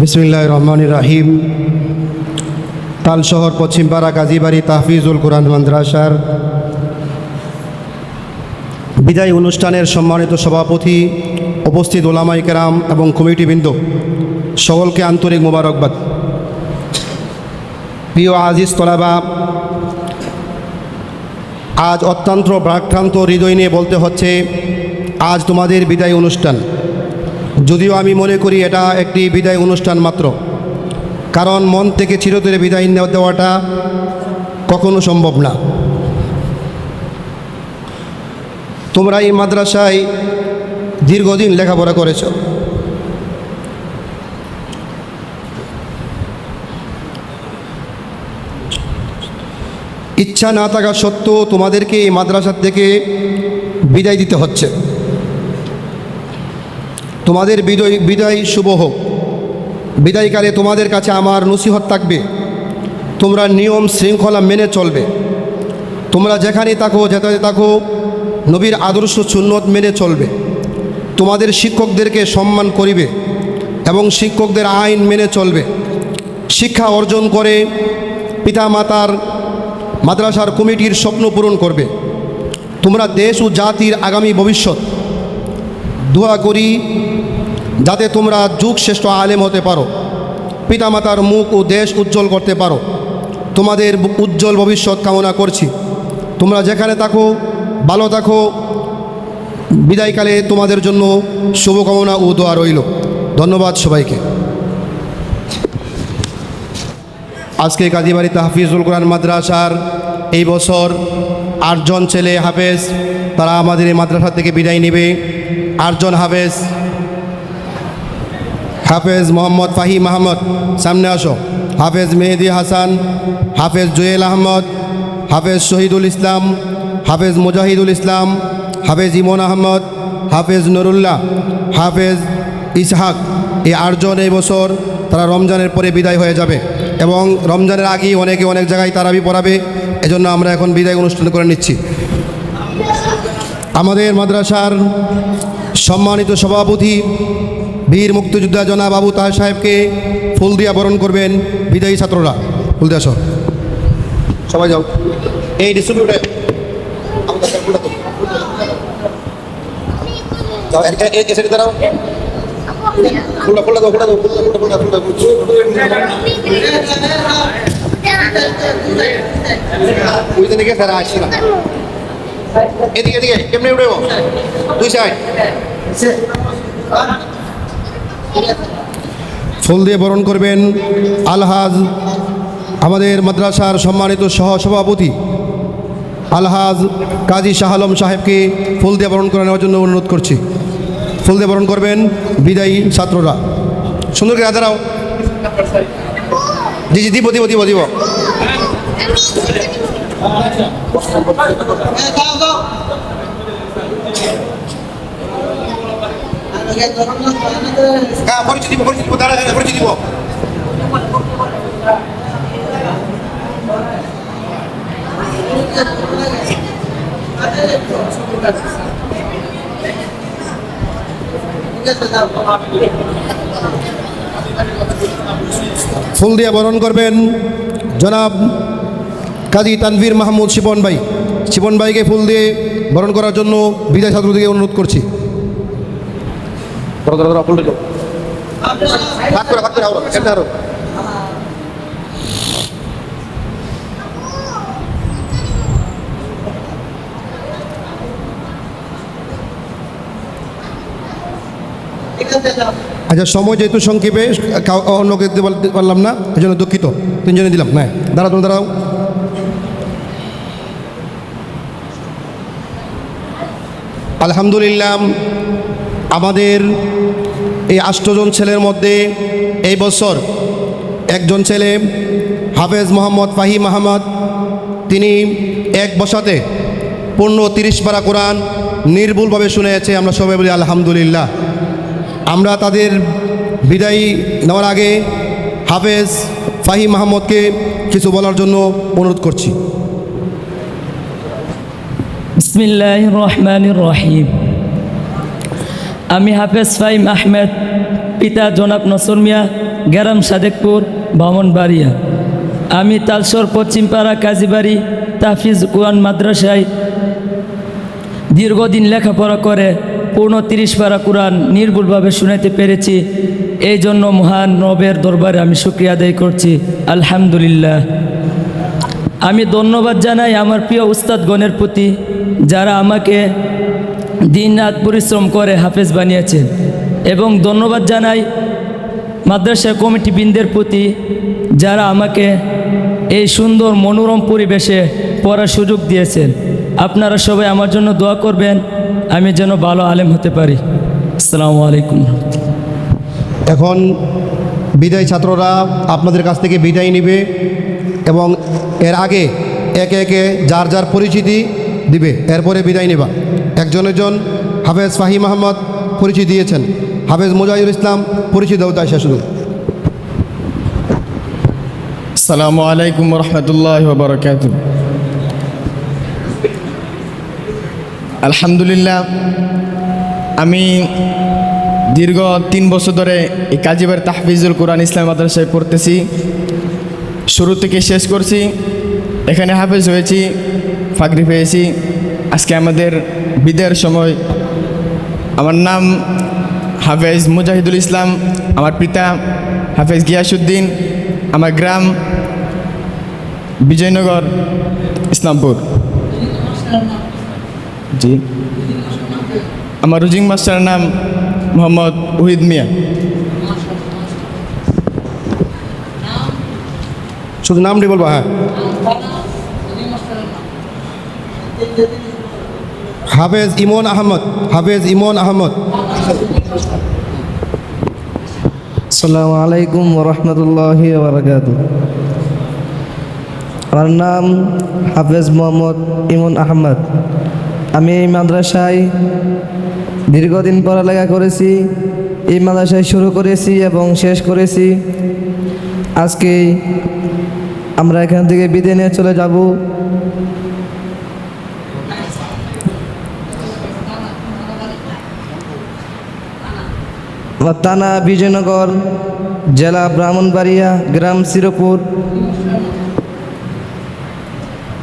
বিসমিল্লাহ রহমান রাহিম। তাল শহর পশ্চিমপাড়া গাজীবাড়ি তাহফিজুল কোরআন মাদ্রাসার বিদায় অনুষ্ঠানের সম্মানিত সভাপতি, উপস্থিত ওলামাই কেরাম এবং কমিটিবৃন্দ, সকলকে আন্তরিক মোবারকবাদ। প্রিয় আজিজ তলাবা, আজ অত্যন্ত ব্রাক্রান্ত হৃদয় নিয়ে বলতে হচ্ছে, আজ তোমাদের বিদায় অনুষ্ঠান। যদিও আমি মনে করি এটা একটি বিদায় অনুষ্ঠান মাত্র। কারণ মন থেকে চিরতরে বিদায় দেওয়াটা কখনো সম্ভব না। তোমরা এই মাদ্রাসায় দীর্ঘদিন লেখাপড়া করেছ। ইচ্ছা না থাকা সত্ত্বেও তোমাদেরকে এই মাদ্রাসার থেকে বিদায় দিতে হচ্ছে। তোমাদের বিদয়, বিদায় শুভ হোক। বিদায়কালে তোমাদের কাছে আমার নসিহত থাকবে। তোমরা নিয়ম শৃঙ্খলা মেনে চলবে। তোমরা যেখানে থাকো যেতে থাকো, নবীর আদর্শ সুন্নত মেনে চলবে। তোমাদের শিক্ষকদেরকে সম্মান করিবে এবং শিক্ষকদের আইন মেনে চলবে। শিক্ষা অর্জন করে পিতামাতার মাদ্রাসার কমিটির স্বপ্ন পূরণ করবে। তোমরা দেশ ও জাতির আগামী ভবিষ্যৎ দোয়া করি যাতে তোমরা যুগ শ্রেষ্ঠ আলেম হতে পারো, পিতামাতার মুখ ও দেশ উজ্জ্বল করতে পারো। তোমাদের উজ্জ্বল ভবিষ্যৎ কামনা করছি। তোমরা যেখানে থাকো, ভালো থাকো। বিদায়কালে তোমাদের জন্য শুভকামনা ও দোয়া রইল। ধন্যবাদ সবাইকে। আজকে কাজীবাড়ি তাহফিজুল কোরআন মাদ্রাসার এই বছর আটজন ছেলে হাফেজ, তারা আমাদের এই মাদ্রাসা থেকে বিদায় নেবে। আটজন হাফেজ। হাফেজ মোহাম্মদ ফাহিম আহমদ, সামনে আসো। হাফেজ মেহেদি হাসান, হাফেজ জুয়েল আহমদ, হাফেজ শহীদুল ইসলাম, হাফেজ মুজাহিদুল ইসলাম, হাফেজ ইমন আহমদ, হাফেজ নুরুল্লাহ, হাফেজ ইসহাক। এই আটজন এই বছর তারা রমজানের পরে বিদায় হয়ে যাবে এবং রমজানের আগেই অনেকে অনেক জায়গায় তারাবি পড়াবে, এজন্য আমরা এখন বিদায় অনুষ্ঠান করে নিচ্ছি। আমাদের মাদ্রাসার সম্মানিত সভাপতি, বীর মুক্তিযোদ্ধা জনাব আবু তাহ সাহেবকে ফুল দিয়া বরণ করবেন বিদায়ী ছাত্ররা। ফুল দিয়া সব সবাই যাও। এই ডিস্ট্রিবিউটার ওই দিকে স্যার আসছে না। এদিকে এদিকে, কেমনে উঠে দুই সাইড ফুল দিয়ে বরণ করবেন আলহাজ আমাদের মাদ্রাসার সম্মানিত সহ সভাপতি আলহাজ কাজী শাহ আলম সাহেবকে ফুল দিয়ে বরণ করে নেওয়ার জন্য অনুরোধ করছি। ফুল দিয়ে বরণ করবেন বিদায়ী ছাত্ররা। সুন্দর করে দাঁড়াও। জি জি, দিব দিব দিব দিব। হ্যাঁ ফুল দিয়ে বরণ করবেন। জনাব কাজী তানভীর মাহমুদ শিপন ভাই। শিপন ভাইকে ফুল দিয়ে বরণ করার জন্য বিদায় ছাত্রদিকে অনুরোধ করছি। আচ্ছা সময় যেহেতু সংক্ষেপে অন্যকে দিতে পারলাম না এই জন্য দুঃখিত। তিনজনে দিলাম না দাঁড়াও তুমি দাঁড়াও। আলহামদুলিল্লাহ, আমাদের এই আষ্টজন ছেলের মধ্যে এই বছর একজন ছেলে, হাফেজ মোহাম্মদ ফাহিম আহমদ, তিনি এক বসাতে পূর্ণ তিরিশ পারা কোরআন নির্ভুলভাবে শুনেছে, আমরা সবাই বলি আলহামদুলিল্লাহ। আমরা তাদের বিদায়ী নেওয়ার আগে হাফেজ ফাহিম আহমদকে কিছু বলার জন্য অনুরোধ করছি। বিসমিল্লাহ রহমান রহিম। আমি হাফেজ ফাইম আহমেদ, পিতা জনাব নসর মিয়া, গ্রাম সাদেকপুর, বামনবাড়িয়া। আমি তালসর পশ্চিমপাড়া, কাজীবাড়ি, তাফিজ কোরআন মাদ্রাসায় দীর্ঘদিন লেখাপড়া করে পূর্ণ তিরিশ পারা কোরআন নির্ভুলভাবে শুনাইতে পেরেছি। এই জন্য মহান নবের দরবারে আমি শুক্রিয়া আদায় করছি। আলহামদুলিল্লাহ। আমি ধন্যবাদ জানাই আমার প্রিয় উস্তাদগণের প্রতি, যারা আমাকে দিন রাত পরিশ্রম করে হাফেজ বানিয়েছেন। এবং ধন্যবাদ জানাই মাদ্রাসা কমিটি বৃন্দের প্রতি, যারা আমাকে এই সুন্দর মনোরম পরিবেশে পড়ার সুযোগ দিয়েছেন। আপনারা সবাই আমার জন্য দোয়া করবেন, আমি যেন ভালো আলেম হতে পারি। আসসালামু আলাইকুম। এখন বিদায় ছাত্ররা আপনাদের কাছ থেকে বিদায় নেবে এবং এর আগে একে একে যার যার পরিচিতি দিবে, এরপরে বিদায় নেবা। একজন একজন হাফেজ ফাহিম আহমদ পরিচিতি দিয়েছেন। হাফেজ মুজাহিদুল ইসলাম পরিচিত দাও তাই শুধু। আসসালামু আলাইকুম রহমতুল্লাহ আলহামদুলিল্লাহ, আমি দীর্ঘ তিন বছর ধরে এই কাজীবার তাহফিজুল কোরআন ইসলাম মাদ্রাসায় পড়তেছি। শুরু থেকে শেষ করছি। এখানে হাফেজ হয়েছি ফাকরি পেয়েছি। আজকে আমাদের বিদের সময়। আমার নাম হাফেজ মুজাহিদুল ইসলাম, আমার পিতা হাফেজ গিয়াসুদ্দিন আমার গ্রাম বিজয়নগর, ইসলামপুর। জি। আমার রুজিং মাস্টারের নাম মোহাম্মদ উহিদ মিয়া। শুধু নামটি বলবা হ্যাঁ। হাফেজ ইমন আহমদ, হাফেজ ইমন আহমদ। আসসালামু আলাইকুম রহমতুল্লাহ আমার নাম হাফেজ মোহাম্মদ ইমন আহমদ। আমি এই মাদ্রাসায় দীর্ঘদিন পড়ালেখা করেছি, এই মাদ্রাসায় শুরু করেছি এবং শেষ করেছি। আজকে আমরা এখান থেকে বিদায় নিয়ে চলে যাব। তানা বিজয়নগর জেলা ব্রাহ্মণবাড়িয়া গ্রাম সিরপুর।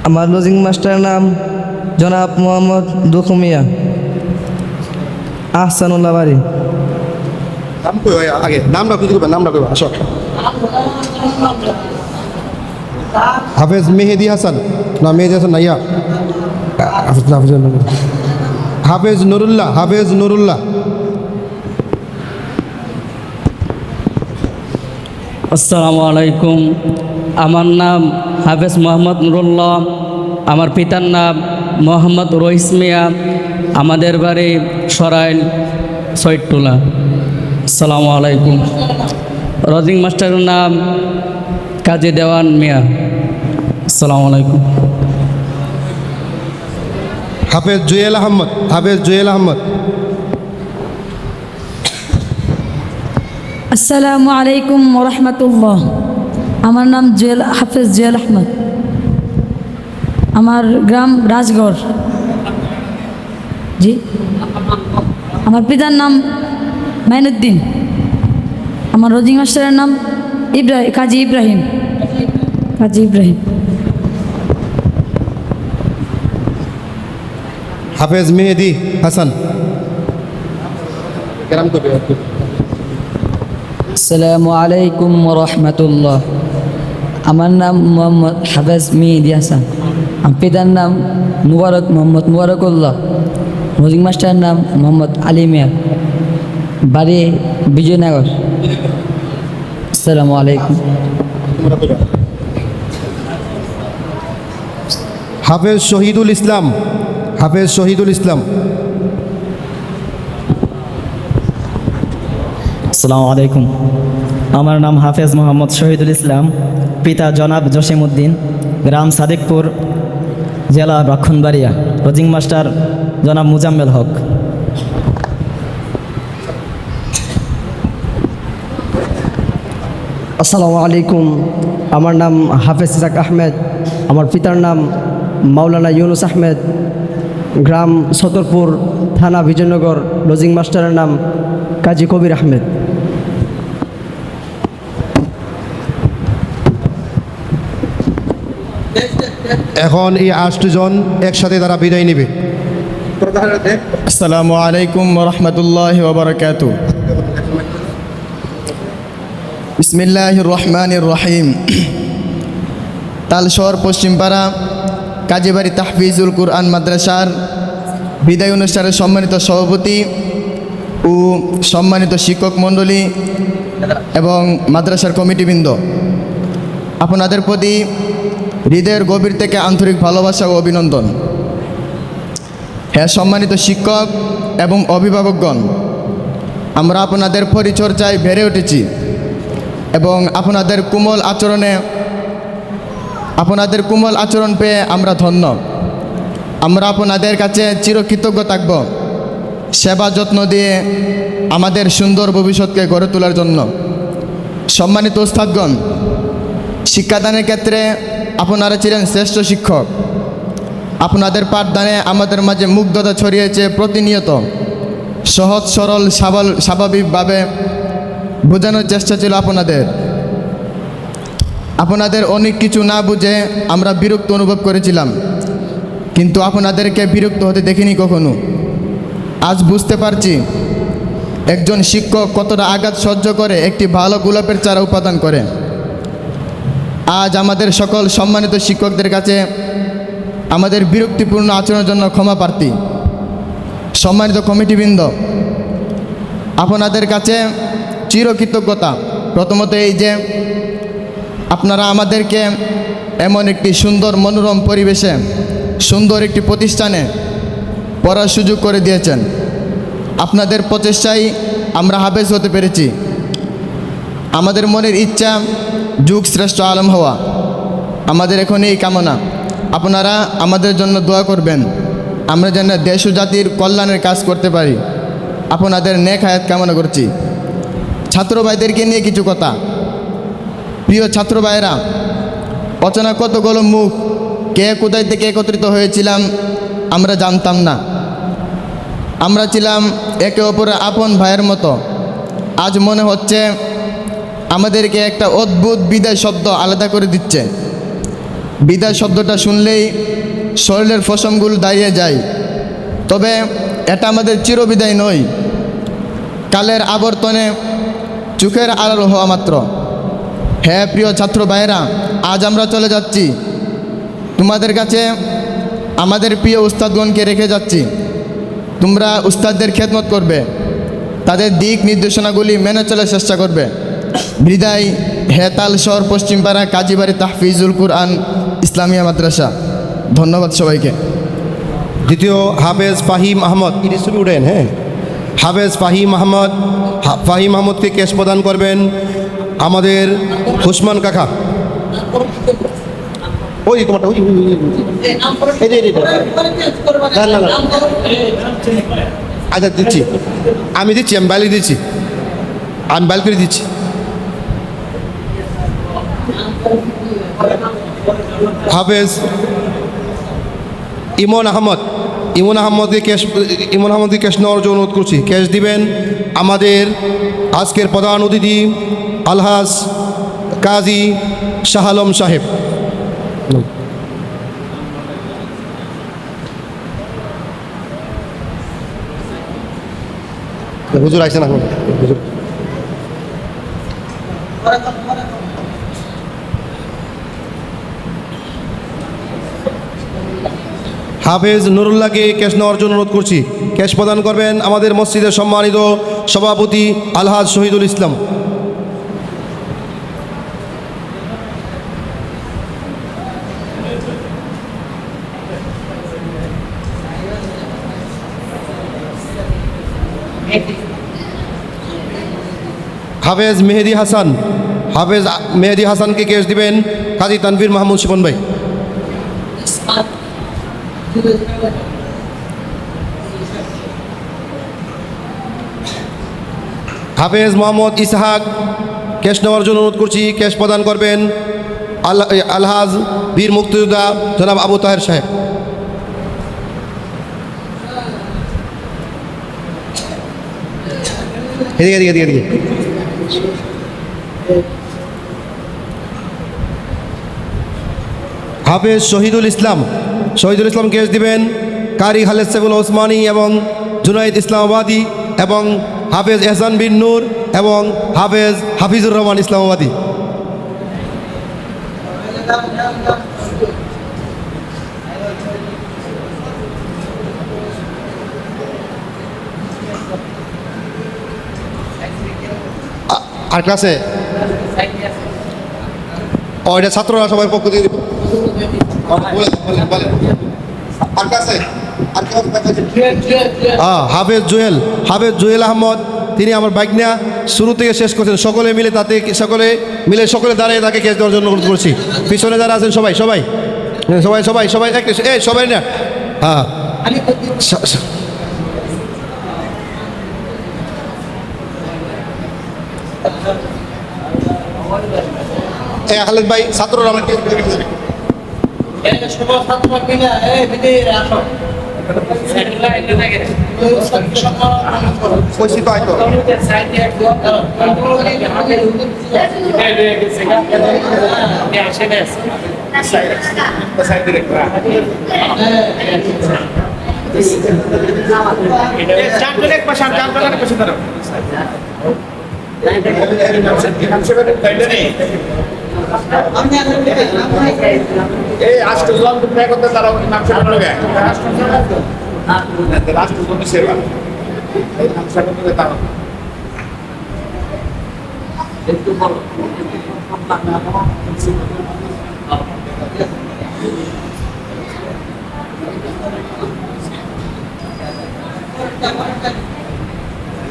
আমার লজিং মাস্টার নাম জনাব মোহাম্মদ দুখুমিয়া। আহসানুল্লাহ বাড়ি। নাম কই আগে, নামটা করবেন নামটা কইবা আসো। হাফেজ মেহেদি হাসান। না, মেহেদি হাসান নাইয়া হাফেজ হাফেজ নুরুল্লাহ। হাফেজ নুরুল্লাহ আসসালামু আলাইকুম। আমার নাম হাফেজ মোহাম্মদ নুরুল্লাহ। আমার পিতার নাম মোহাম্মদ রহিস মিয়া। আমাদের বাড়ি সরাইল সৈটুলা আসসালামু আলাইকুম। রজিং মাস্টারের নাম কাজী দেওয়ান মিয়া। আসসালামু আলাইকুম। হাফেজ জুয়েল আহমদ হাফেজ জুয়েল আহমদ। আসসালামু আলাইকুম রহমতুল্লাহ আমার নাম জুয়েল হাফেজ জুয়েল আহমদ। আমার গ্রাম রাজগড়। জি। আমার পিতার নাম মাইনুদ্দিন। আমার রোজিং মাস্টারের নাম ইব্রাহিম কাজী ইব্রাহিম। কাজী ইব্রাহিম। হাফেজ মেহেদি হাসান। আসসালামু আলাইকুম রহমতুল্লাহ। আমার নাম মোহাম্মদ হাফেজ মিহিদি হাসান। আমার পিতার নাম মুবারক মোহাম্মদ মুবারকুল্লাহ। মজিং মাস্টারের নাম মোহাম্মদ আলী মিয়া বাড়ি বিজয়নগর। আসসালামু আলাইকুম। হাফেজ শহীদুল ইসলাম। হাফেজ শহীদুল ইসলাম। আসসালামু আলাইকুম। আমার নাম হাফেজ মোহাম্মদ শহীদুল ইসলাম পিতা জনাব জসিমউদ্দিন গ্রাম সাদিকপুর জেলা ব্রাক্ষণবাড়িয়া রজিং মাস্টার জনাব মুজাম্মেল হক। আসসালামু আলাইকুম। আমার নাম হাফেজ ইসাক আহমেদ। আমার পিতার নাম মাওলানা ইউনুস আহমেদ। গ্রাম সতরপুর থানা বিজয়নগর লজিং মাস্টারের নাম কাজী কবির আহমেদ। এখন এই আষ্টজন একসাথে তারা বিদায় নেবে। আসসালামু আলাইকুম রহমতুল্লাহ ওবরাকাত বিসমিল্লাহ রহমান রহিম। তালসর পশ্চিমপাড়া কাজীবাড়ি তাহফিজুল কুরআন মাদ্রাসার বিদায় অনুষ্ঠানের সম্মানিত সভাপতি ও সম্মানিত শিক্ষক মণ্ডলী এবং মাদ্রাসার কমিটিবৃন্দ, আপনাদের প্রতি হৃদয়ের গভীর থেকে আন্তরিক ভালোবাসা ও অভিনন্দন। হ্যাঁ সম্মানিত শিক্ষক এবং অভিভাবকগণ, আমরা আপনাদের পরিচর্যায় বেড়ে উঠেছি এবং আপনাদের কোমল আচরণে আপনাদের কোমল আচরণ পেয়ে আমরা ধন্য। আমরা আপনাদের কাছে চিরকৃতজ্ঞ থাকব। সেবা যত্ন দিয়ে আমাদের সুন্দর ভবিষ্যৎকে গড়ে তোলার জন্য। সম্মানিত ওস্তাদগণ, শিক্ষাদানের ক্ষেত্রে আপনারা ছিলেন শ্রেষ্ঠ শিক্ষক। আপনাদের পাঠদানে আমাদের মাঝে মুগ্ধতা ছড়িয়েছে প্রতিনিয়ত। সহজ, সরল স্বাভাবিকভাবে বোঝানোর চেষ্টা ছিল আপনাদের। আপনাদের অনেক কিছু না বুঝে আমরা বিরক্ত অনুভব করেছিলাম। কিন্তু আপনাদেরকে বিরক্ত হতে দেখিনি কখনো। আজ বুঝতে পারছি একজন শিক্ষক কতটা আঘাত সহ্য করে একটি ভালো গোলাপের চারা উপাদান করে। আজ আমাদের সকল সম্মানিত শিক্ষকদের কাছে আমাদের বিরক্তিপূর্ণ আচরণের জন্য ক্ষমা প্রার্থী। সম্মানিত কমিটিবৃন্দ, আপনাদের কাছে চিরকৃতজ্ঞতা। প্রথমত এই যে আপনারা আমাদেরকে এমন একটি সুন্দর মনোরম পরিবেশে, সুন্দর একটি প্রতিষ্ঠানে পড়ার সুযোগ করে দিয়েছেন। আপনাদের প্রচেষ্টায় আমরা হাফেজ হতে পেরেছি। আমাদের মনের ইচ্ছা যুগ শ্রেষ্ঠ আলম হওয়া। আমাদের এখন এই কামনা। আপনারা আমাদের জন্য দোয়া করবেন। আমরা যেন দেশ ও জাতির কল্যাণের কাজ করতে পারি। আপনাদের নেক হায়াত কামনা করছি। ছাত্র ভাইদেরকে নিয়ে কিছু কথা। প্রিয় ছাত্র ভাইয়েরা, অচেনা কতগুলো মুখ, কে কোথায় থেকে একত্রিত হয়েছিলাম আমরা জানতাম না। আমরা ছিলাম একে অপরের আপন ভাইয়ের মতো। আজ মনে হচ্ছে আমাদেরকে একটা অদ্ভুত বিদায় শব্দ আলাদা করে দিচ্ছে। বিদায় শব্দটা শুনলেই শরীরের ফসমগুলো দাঁড়িয়ে যায়। তবে এটা আমাদের চিরবিদায় নয়। কালের আবর্তনে চোখের আড়াল হওয়া মাত্র। হ্যাঁ প্রিয় ছাত্র ভাইয়েরা, আজ আমরা চলে যাচ্ছি। তোমাদের কাছে আমাদের প্রিয় উস্তাদগণকে রেখে যাচ্ছি। তোমরা উস্তাদদের খেদমত করবে। তাদের দিক নির্দেশনাগুলি মেনে চলার চেষ্টা করবে। বিদায়, হেতাল শহর, পশ্চিমপাড়া, কাজীবাড়ি তাহফিজুল কুরআন, ইসলামিয়া মাদ্রাসা। ধন্যবাদ সবাইকে। দ্বিতীয়, হাফেজ ফাহিম আহমদ। ইনি ছবি উঠেন হ্যাঁ? হাফেজ ফাহিম আহমদ ফাহিম আহমদকে কেশ প্রদান করবেন। আমাদের হুসমান কাকা। ওই তোমারটা। আচ্ছা দিচ্ছি। আমি দিচ্ছি, আমি বাইলে দিচ্ছি। আমি বাইল করে দিচ্ছি। হাফেজ ইমন আহমদ। ইমন আহমদকে ক্যাশ ইমন আহমদকে ক্যাশ নেওয়ার জন্য অনুরোধ করছি। ক্যাশ দিবেন আমাদের আজকের প্রধান অতিথি আলহাস কাজী শাহ আলম সাহেব। হুজুর এখন। হাফেজ নুরুল্লাহকে ক্যাশ নেওয়ার জন্য অনুরোধ করছি। ক্যাশ প্রদান করবেন আমাদের মসজিদের সম্মানিত সভাপতি আলহাজ শহীদুল ইসলাম। হাফেজ মেহেদি হাসান, হাফেজ মেহেদি হাসানকে ক্যাশ দিবেন কাজী তানভীর মাহমুদ শিপন ভাই। হাফেজ মোহাম্মদ ইসহাক ক্যাশ নেওয়ার জন্য অনুরোধ করছি ক্যাশ প্রদান করবেন। আল- আলহাজ বীর মুক্তিযোদ্ধা জনাব আবু তাহের সাহেব। এদিকে এদিকে এদিকে। হাফেজ শহীদুল ইসলাম। শহীদুল ইসলাম কেস দিবেন কারি খালেদ সেবুল ওসমানী এবং জুনাইদ ইসলামাবাদী এবং হাফেজ এহসান বিন নূর এবং হাফেজ হাফিজুর রহমান ইসলামাবাদী। আর ক্লাসে? ও, এটা ছাত্ররা সবাই পক্ষ দিয়ে দিব। আর হাফেজ জুয়েল। হাফেজ জুয়েল আহমদ, তিনি আমার বাইক নেয়া শুরু থেকে শেষ করছেন। সকলে মিলে তাতে সকলে মিলে সকলে দাঁড়িয়ে তাকে কেস দেওয়ার জন্য অনুরোধ করছি। পিছনে যারা আছেন, সবাই সবাই। সবাই সবাই সবাই সবাই না। হ্যাঁ। খালেদ ভাই ছাত্ররা আমার কেস দিয়ে কইছি তো আইতো এই রাষ্ট্র জল প্রায় করতে তারা নাম সেবা নেবে রাষ্ট্র জন্য সেবা এই নাম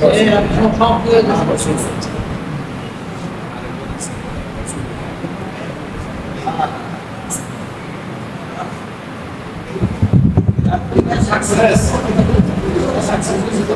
哎，从昌河。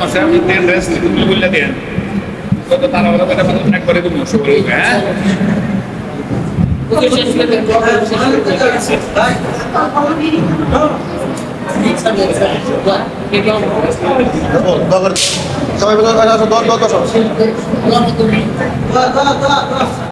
মাসে আপনি দেন রেস্ট বললে দেন কত তারা করে দেবো হ্যাঁ সবাই দশ দশ